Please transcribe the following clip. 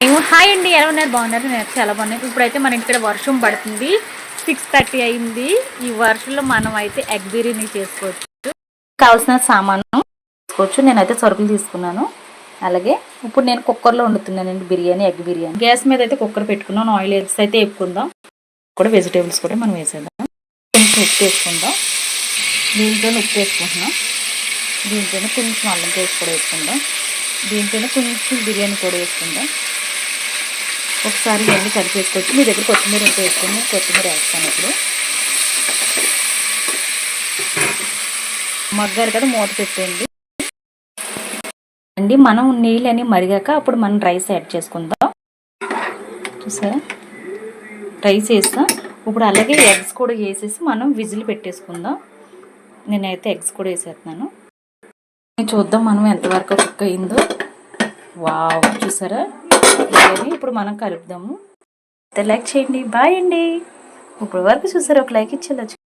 ఏమో హాయ్ అండి ఎలా ఉన్నారు? బాగున్నారు? నేను చాలా బాగున్నాను. ఇప్పుడైతే మన ఇక్కడ వర్షం పడుతుంది. సిక్స్ థర్టీ అయింది. ఈ వర్షంలో మనం అయితే ఎగ్ బిర్యానీ చేసుకోవచ్చు. కావాల్సిన సామాను తీసుకోవచ్చు. నేనైతే సరుకులు తీసుకున్నాను. అలాగే ఇప్పుడు నేను కుక్కర్లో వండుతున్నానండి బిర్యానీ ఎగ్ బిర్యానీ. గ్యాస్ మీద అయితే కుక్కర్ పెట్టుకున్నాను. ఆయిల్ వేసి అయితే వేపుకుందాం. కూడా వెజిటేబుల్స్ కూడా మనం వేసేద్దాం. కొంచెం ఉప్పు వేసుకుందాం. దీంట్లో ఉప్పు వేసుకుంటున్నాం. దీంట్లోనే కొంచెం అల్లం పేస్ట్ కూడా వేసుకుందాం. దీంట్లోనే కొంచెం బిర్యానీ కూడా వేసుకుందాం. ఒకసారి ఇవన్నీ కలిపేసుకోవచ్చు మీ దగ్గర కొత్తిమీర ఉంటే వేసుకొని కొత్తిమీర వేస్తాను ఇప్పుడు. మగ్గారు కదా మూత పెట్టేయండి. అండి మనం నీళ్ళని మరిగాక అప్పుడు మనం రైస్ యాడ్ చేసుకుందాం. చూసారా? రైస్ వేస్తాం. ఇప్పుడు అలాగే ఎగ్స్ కూడా వేసేసి మనం విజిల్ పెట్టేసుకుందాం. నేనైతే ఎగ్స్ కూడా వేసేస్తున్నాను. చూద్దాం మనం ఎంతవరకు కుక్ అయిందో. వావ్ చూసారా? బిర్యానీ ఇప్పుడు మనం కలుపుదాము. లైక్ చేయండి బాయ్ అండి. ఇప్పుడు వరకు చూసారు ఒక లైక్ ఇచ్చి